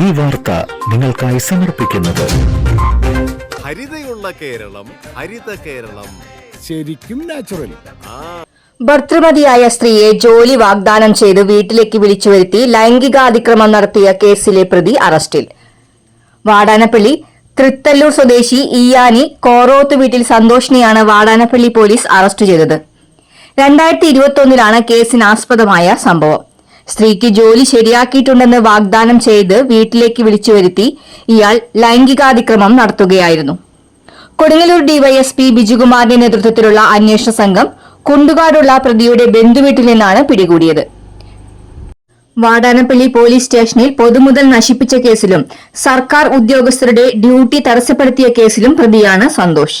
ഈ വാർത്ത നിങ്ങൾക്കായി സമർപ്പിക്കുന്നത്. ഹരിതയുള്ള കേരളം ഹരിത കേരളം. ശരിക്കും നാച്ചുറൽ ഭർത്തൃമതിയായ സ്ത്രീയെ ജോലി വാഗ്ദാനം ചെയ്ത് വീട്ടിലേക്ക് വിളിച്ചു വരുത്തി ലൈംഗികാതിക്രമം നടത്തിയ കേസിലെ പ്രതി അറസ്റ്റിൽ. വാടാനപ്പള്ളി തൃത്തല്ലൂർ സ്വദേശി ഇയാനി കോറോത്ത് വീട്ടിൽ സന്തോഷിനെയാണ് വാടാനപ്പള്ളി പോലീസ് അറസ്റ്റ് ചെയ്തത്. രണ്ടായിരത്തി ഇരുപത്തി ഒന്നിലാണ് കേസിനാസ്പദമായ സംഭവം. സ്ത്രീക്ക് ജോലി ശരിയാക്കിയിട്ടുണ്ടെന്ന് വാഗ്ദാനം ചെയ്ത് വീട്ടിലേക്ക് വിളിച്ചു വരുത്തി ഇയാൾ ലൈംഗികാതിക്രമം നടത്തുകയായിരുന്നു. കൊടുങ്ങല്ലൂർ ഡിവൈഎസ്പി ബിജുകുമാറിന്റെ നേതൃത്വത്തിലുള്ള അന്വേഷണ സംഘം കുണ്ടുകാടുള്ള പ്രതിയുടെ ബന്ധുവീട്ടിൽ നിന്നാണ് പിടികൂടിയത്. വാടാനപ്പള്ളി പോലീസ് സ്റ്റേഷനിൽ പൊതുമുതൽ നശിപ്പിച്ച കേസിലും സർക്കാർ ഉദ്യോഗസ്ഥരുടെ ഡ്യൂട്ടി തടസ്സപ്പെടുത്തിയ കേസിലും പ്രതിയാണ് സന്തോഷ്.